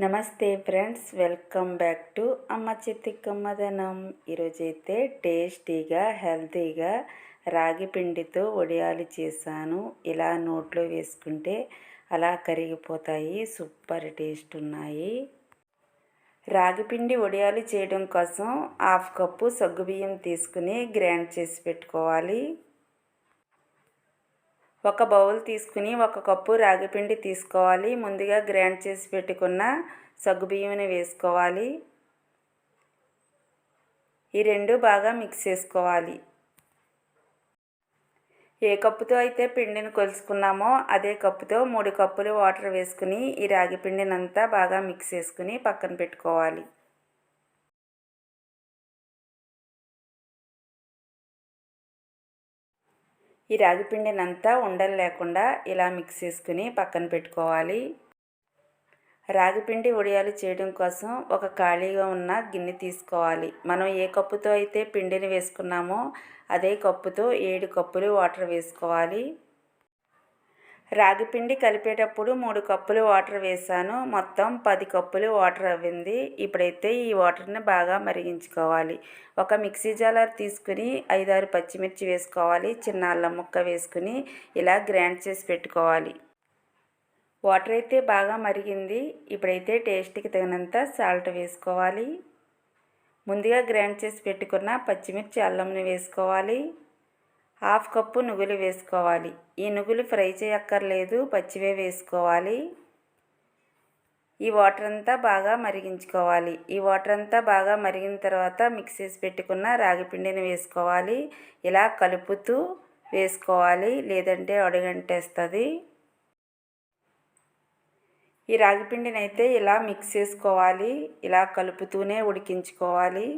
నమస్తే friends welcome back to అమ్మ చిత్తి కమ్మదనం ఈరోజైతే టేస్టీగా హెల్తీగా రాగి పిండితో వడియాలు చేశాను. ఇలా నోట్లో వేసుకుంటే అలా కరిగిపోతాయి సూపర్ టేస్ట్ ఉన్నాయి. రాగిపిండి వడియాలు చేయడం కోసం హాఫ్ కప్పు సగ్గుబియ్యం తీసుకుని గ్రైండ్ చేసి పెట్టుకోవాలి. ఒక బౌల్ తీసుకుని ఒక కప్పు రాగిపిండి తీసుకోవాలి. ముందుగా గ్రైండ్ చేసి పెట్టుకున్న సగ్గుబియ్యంని వేసుకోవాలి. ఈ రెండు బాగా మిక్స్ చేసుకోవాలి. ఏ కప్పుతో అయితే పిండిని కొలుసుకున్నామో అదే కప్పుతో మూడు కప్పులు వాటర్ వేసుకుని ఈ రాగి పిండినంతా బాగా మిక్స్ చేసుకుని పక్కన పెట్టుకోవాలి. ఈ రాగిపిండిని అంతా ఉండలు లేకుండా ఇలా మిక్స్ చేసుకుని పక్కన పెట్టుకోవాలి. రాగిపిండి వడియాలు చేయడం కోసం ఒక ఖాళీగా ఉన్న గిన్నె తీసుకోవాలి. మనం ఏ కప్పుతో అయితే పిండిని వేసుకున్నామో అదే కప్పుతో ఏడు కప్పులు వాటర్ వేసుకోవాలి. రాగిపిండి కలిపేటప్పుడు మూడు కప్పులు వాటర్ వేసాను. మొత్తం పది కప్పులు వాటర్ అవ్వింది. ఇప్పుడైతే ఈ వాటర్ని బాగా మరిగించుకోవాలి. ఒక మిక్సీ జాలర్ తీసుకుని ఐదారు పచ్చిమిర్చి వేసుకోవాలి. చిన్న అల్లం ముక్క వేసుకుని ఇలా గ్రైండ్ చేసి పెట్టుకోవాలి. వాటర్ అయితే బాగా మరిగింది. ఇప్పుడైతే టేస్ట్కి తగినంత సాల్ట్ వేసుకోవాలి. ముందుగా గ్రైండ్ చేసి పెట్టుకున్న పచ్చిమిర్చి అల్లంని వేసుకోవాలి. హాఫ్ కప్పు నువ్వులు వేసుకోవాలి. ఈ నువ్వులు ఫ్రై చేయక్కర్లేదు పచ్చివే వేసుకోవాలి. ఈ వాటర్ అంతా బాగా మరిగించుకోవాలి. ఈ వాటర్ అంతా బాగా మరిగిన తర్వాత మిక్స్ చేసి పెట్టుకున్న రాగి పిండిని వేసుకోవాలి. ఇలా కలుపుతూ వేసుకోవాలి. లేదంటే అడుగంటేస్తుంది. ఈ రాగి పిండిని అయితే ఇలా మిక్స్ చేసుకోవాలి. ఇలా కలుపుతూనే ఉడికించుకోవాలి.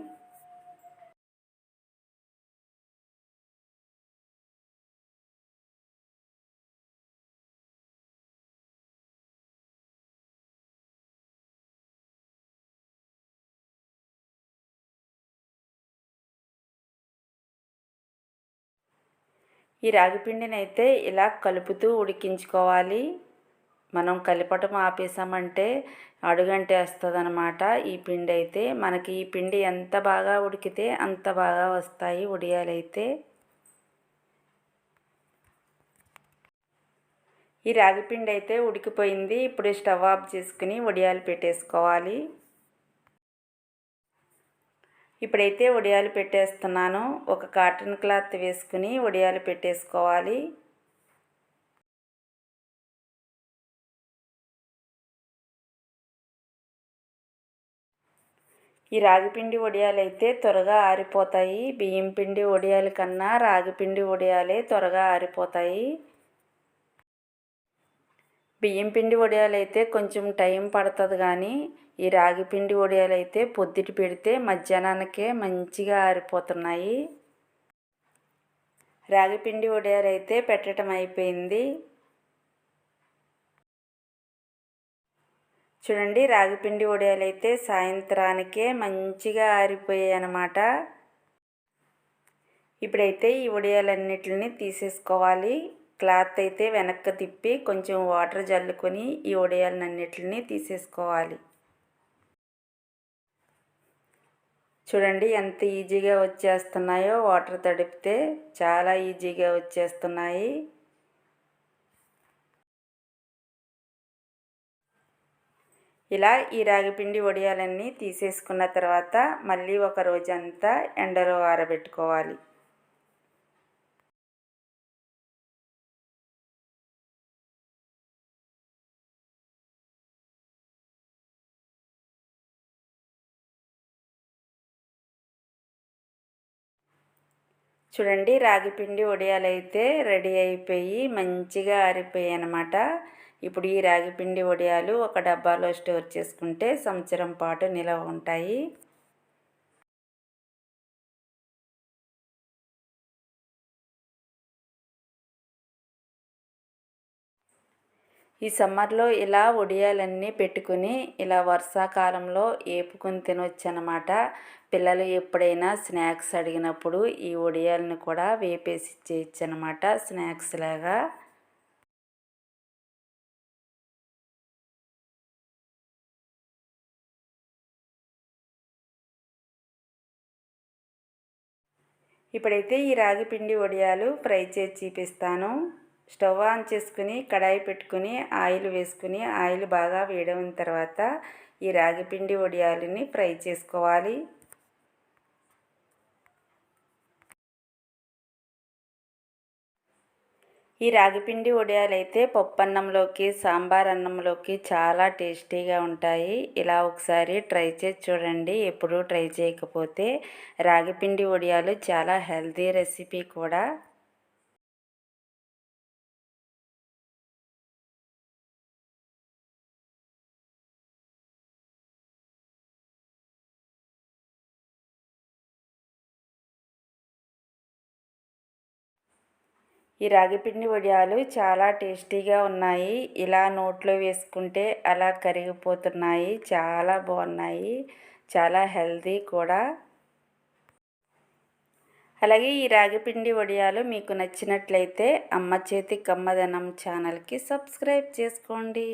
ఈ రాగిపిండిని అయితే ఇలా కలుపుతూ ఉడికించుకోవాలి. మనం కలిపటం ఆపేసామంటే అడుగంటే వస్తుంది అనమాట ఈ పిండి అయితే మనకి ఈ పిండి ఎంత బాగా ఉడికితే అంత బాగా వస్తాయి ఉడియాలైతే ఈ రాగిపిండి అయితే ఉడికిపోయింది. ఇప్పుడు స్టవ్ ఆఫ్ చేసుకుని వడియాలు పెట్టేసుకోవాలి. ఇప్పుడైతే వడియాలు పెట్టేస్తున్నాను. ఒక కాటన్ క్లాత్ వేసుకుని వడియాలు పెట్టేసుకోవాలి. ఈ రాగిపిండి వడియాలు అయితే త్వరగా ఆరిపోతాయి. బియ్యం పిండి వడియాల కన్నా రాగిపిండి వడియాలే త్వరగా ఆరిపోతాయి. బియ్యం పిండి వడియాలు అయితే కొంచెం టైం పడుతుంది కానీ ఈ రాగి పిండి వడియాలు అయితే పొద్దుటి పెడితే మధ్యాహ్నానికే మంచిగా ఆరిపోతున్నాయి. రాగి పిండి వడియాలు అయితే పెట్టడం అయిపోయింది. చూడండి రాగిపిండి వడియాలు అయితే సాయంత్రానికే మంచిగా ఆరిపోయాయి అన్నమాట. ఇప్పుడైతే ఈ వడియాలన్నిటిని తీసేసుకోవాలి. క్లాత్ అయితే వెనక్కి తిప్పి కొంచెం వాటర్ జల్లుకొని ఈ వడియాలన్నిటిని తీసేసుకోవాలి. చూడండి ఎంత ఈజీగా వచ్చేస్తున్నాయో వాటర్ తడిపితే చాలా ఈజీగా వచ్చేస్తున్నాయి. ఇలా ఈ రాగిపిండి వడియాలన్నీ తీసేసుకున్న తర్వాత మళ్ళీ ఒక రోజంతా ఎండలో ఆరబెట్టుకోవాలి. చూడండి రాగి పిండి వడియాలు వడియాలైతే రెడీ అయిపోయి మంచిగా ఆరిపోయాయి అన్నమాట. ఇప్పుడు ఈ రాగి పిండి వడియాలు ఒక డబ్బాలో స్టోర్ చేసుకుంటే సంవత్సరం పాటు నిలవ ఉంటాయి. ఈ సమ్మర్లో ఇలా వడియాలన్నీ పెట్టుకుని ఇలా వర్షాకాలంలో ఏపుకొని తినవచ్చు అనమాట పిల్లలు ఎప్పుడైనా స్నాక్స్ అడిగినప్పుడు ఈ వడియాలను కూడా వేపేసి ఇచ్చేయచ్చు అనమాట స్నాక్స్ లాగా. ఇప్పుడైతే ఈ రాగిపిండి ఒడియాలు వడియాలు ఫ్రై చేసి చూపిస్తాను. స్టవ్ ఆన్ చేసుకుని కడాయి పెట్టుకుని ఆయిల్ వేసుకుని ఆయిల్ బాగా వేడైన తర్వాత ఈ రాగిపిండి వడియాలని ఫ్రై చేసుకోవాలి. ఈ రాగిపిండి వడియాలు అయితే పప్పు అన్నంలోకి సాంబార్ అన్నంలోకి చాలా టేస్టీగా ఉంటాయి. ఇలా ఒకసారి ట్రై చేసి చూడండి. ఎప్పుడూ ట్రై చేయకపోతే రాగిపిండి వడియాలు చాలా హెల్తీ రెసిపీ కూడా. ఈ రాగిపిండి వడియాలు చాలా టేస్టీగా ఉన్నాయి. ఇలా నోట్లో వేసుకుంటే అలా కరిగిపోతున్నాయి. చాలా బాగున్నాయి. చాలా హెల్తీ కూడా. అలాగే ఈ రాగిపిండి వడియాలు మీకు నచ్చినట్లయితే అమ్మ చేతి కమ్మదనం ఛానల్కి సబ్స్క్రైబ్ చేసుకోండి.